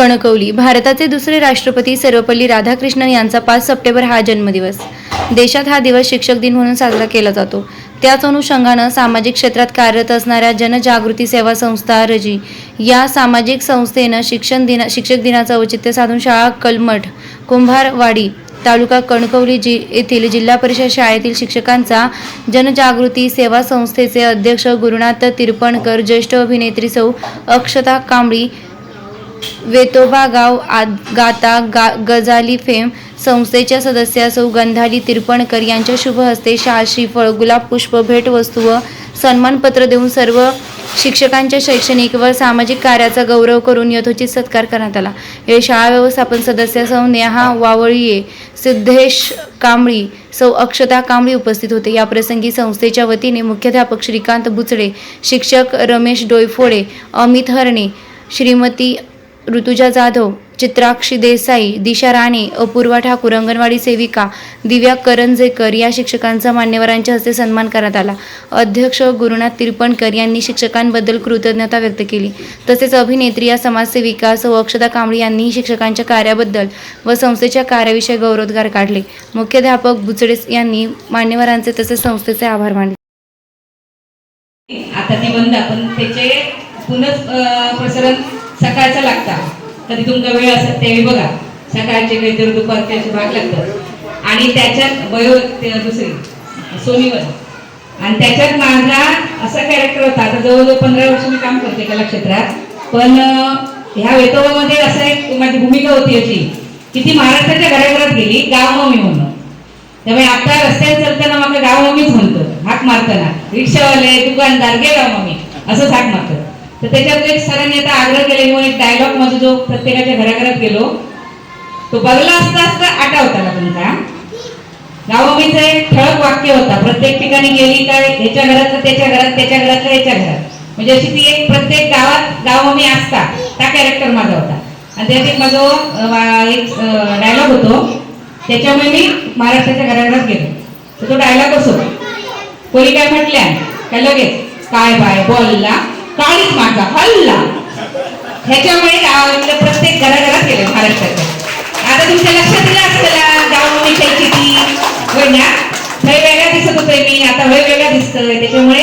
कणकवली. भारताचे दुसरे राष्ट्रपती सर्वपल्ली राधाकृष्णन यांचा पाच सप्टेंबर हा जन्मदिवस. देशात हा दिवस शिक्षक दिन म्हणून साजरा केला जातो. त्याच अनुषंगानं सामाजिक क्षेत्रात कार्यरत असणाऱ्या जनजागृती सेवा संस्था रजी या सामाजिक संस्थेनं शिक्षण दिन शिक्षक दिनाचं औचित्य साधून शाळा कलमठ कुंभारवाडी तालुका कणकवली जि येथील जिल्हा परिषद शाळेतील शिक्षकांचा जनजागृती सेवा संस्थेचे अध्यक्ष गुरुनाथ तिरपणकर ज्येष्ठ अभिनेत्री सौ अक्षता कांबळी वेतोबा गाव आद गाता गा गजाली फेम संस्थेच्या सदस्या सौ गंधाली तिरपणकर यांच्या शुभ हस्ते शाल श्रीफळ गुलाब पुष्प भेटवस्तू व सन्मानपत्र देऊन सर्व शिक्षकांच्या शैक्षणिक व सामाजिक कार्याचा गौरव करून यथोचित सत्कार करण्यात आला. हे शाळा व्यवस्थापन सदस्य सौ नेहा वावळीये सिद्धेश कांबळी सौ अक्षता कांबळी उपस्थित होते. याप्रसंगी संस्थेच्या वतीने मुख्याध्यापक श्रीकांत बुचडे शिक्षक रमेश डोयफोडे अमित हरणे श्रीमती ऋतुजा जाधव चित्राक्षी देसाई दिशा राणे अपूर्वा ठाकूर अंगणवाडी सेविका दिव्या करंजेकर या शिक्षकांचा मान्यवरांच्या हस्ते सन्मान करण्यात आला. अध्यक्ष गुरुनाथ तिरपणकर यांनी शिक्षकांबद्दल कृतज्ञता व्यक्त केली. तसेच अभिनेत्री या समाजसेविका सौ अक्षता कांबळी यांनीही शिक्षकांच्या कार्याबद्दल व संस्थेच्या कार्याविषयी गौरवोद्गार काढले. मुख्याध्यापक बुचडे यांनी मान्यवरांचे तसेच संस्थेचे आभार मानले. आता निबंध आपण त्याचे पुनः प्रसारण सकाळचा लागतं. कधी तुमचा वेळ असेल त्यावेळी बघा. सकाळचे काहीतरी दुपारचे असे भाग लागतात. आणि त्याच्यात वयो ते दुसरी सोनीवर. आणि त्याच्यात माझा असा कॅरेक्टर होता. आता जवळजवळ पंधरा वर्ष मी काम करते कला क्षेत्रात. पण ह्या वेतोबामध्ये असं एक माझी भूमिका होती याची की ती महाराष्ट्राच्या घराघरात गेली गाव म्हणून. त्यामुळे आता रस्त्यात चालताना माझं गाव म्हणतो. हाक मारताना. रिक्षावाले दुकानदार गे गाव मम्मी असंच हाक मारतात. तर त्याच्यात एक सरांनी आता आग्रह केल्यामुळे एक डायलॉग माझा जो प्रत्येकाच्या घराघरात गेलो तो बघला असता असता आठवता ना तुमचा. गावमीचं एक ठळक वाक्य होता प्रत्येक ठिकाणी गेली काय ह्याच्या घरातलं त्याच्या घरात त्याच्या घरातलं याच्या घरात. म्हणजे अशी ती एक प्रत्येक गावात गावमी असता त्या कॅरेक्टर माझा होता. आणि त्यात एक माझा एक डायलॉग होतो. त्याच्यामुळे मी महाराष्ट्राच्या घराघरात गेलो. तर तो डायलॉग असो. कोणी काय म्हटल्या? काय लगेच? काय बाय बोलला. काळीच माझा हल्ला. ह्याच्यामुळे गावातलं प्रत्येक घराघरात गेले महाराष्ट्राच्या आता तुमच्या लक्षात दिलं असतं गाव किती होय ना? वेगवेगळ्या दिसत होते मी आता वेगवेगळ्या दिसतोय त्याच्यामुळे